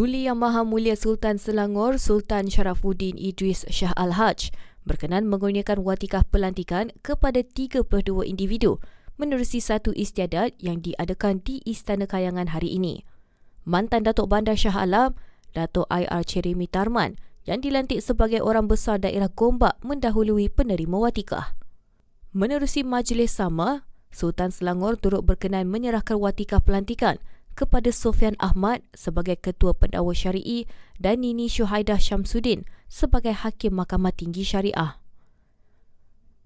Duli Yang Maha Mulia Sultan Selangor Sultan Sharafuddin Idris Shah Al-Haj berkenan mengurniakan watikah pelantikan kepada 32 individu menerusi satu istiadat yang diadakan di Istana Kayangan hari ini. Mantan Datuk Bandar Shah Alam, Datuk IR Cherimi Tarman yang dilantik sebagai orang besar daerah Gombak mendahului penerima watikah. Menerusi majlis sama, Sultan Selangor turut berkenan menyerahkan watikah pelantikan kepada Sofian Ahmad sebagai Ketua Pendakwa Syari'i dan Nini Syuhaidah Syamsuddin sebagai Hakim Mahkamah Tinggi Syariah.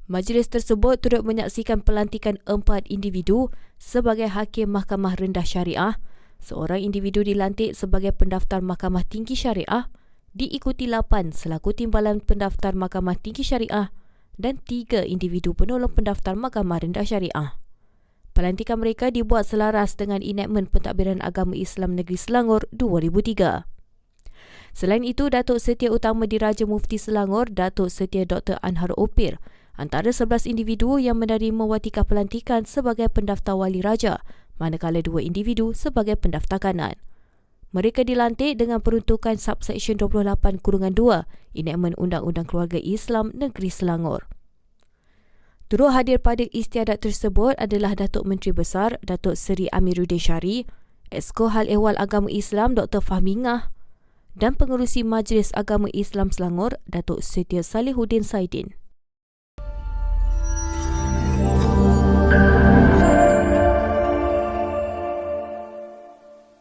Majlis tersebut turut menyaksikan pelantikan empat individu sebagai Hakim Mahkamah Rendah Syariah, seorang individu dilantik sebagai Pendaftar Mahkamah Tinggi Syariah, diikuti lapan selaku Timbalan Pendaftar Mahkamah Tinggi Syariah dan tiga individu penolong pendaftar Mahkamah Rendah Syariah. Pelantikan mereka dibuat selaras dengan enakmen Pentadbiran Agama Islam Negeri Selangor 2003. Selain itu, Datuk Setia Utama Diraja Mufti Selangor, Datuk Setia Dr. Anhar Opir, antara 11 individu yang menerima watikah pelantikan sebagai pendaftar wali raja, manakala dua individu sebagai pendaftar kanan. Mereka dilantik dengan peruntukan subsection 28 kurungan 2 Enakmen Undang-Undang Keluarga Islam Negeri Selangor. Turut hadir pada istiadat tersebut adalah Datuk Menteri Besar Datuk Seri Amiruddin Syari, Esko Hal Ehwal Agama Islam Dr. Fahmi Ngah dan Pengerusi Majlis Agama Islam Selangor Datuk Setia Salihuddin Saidin.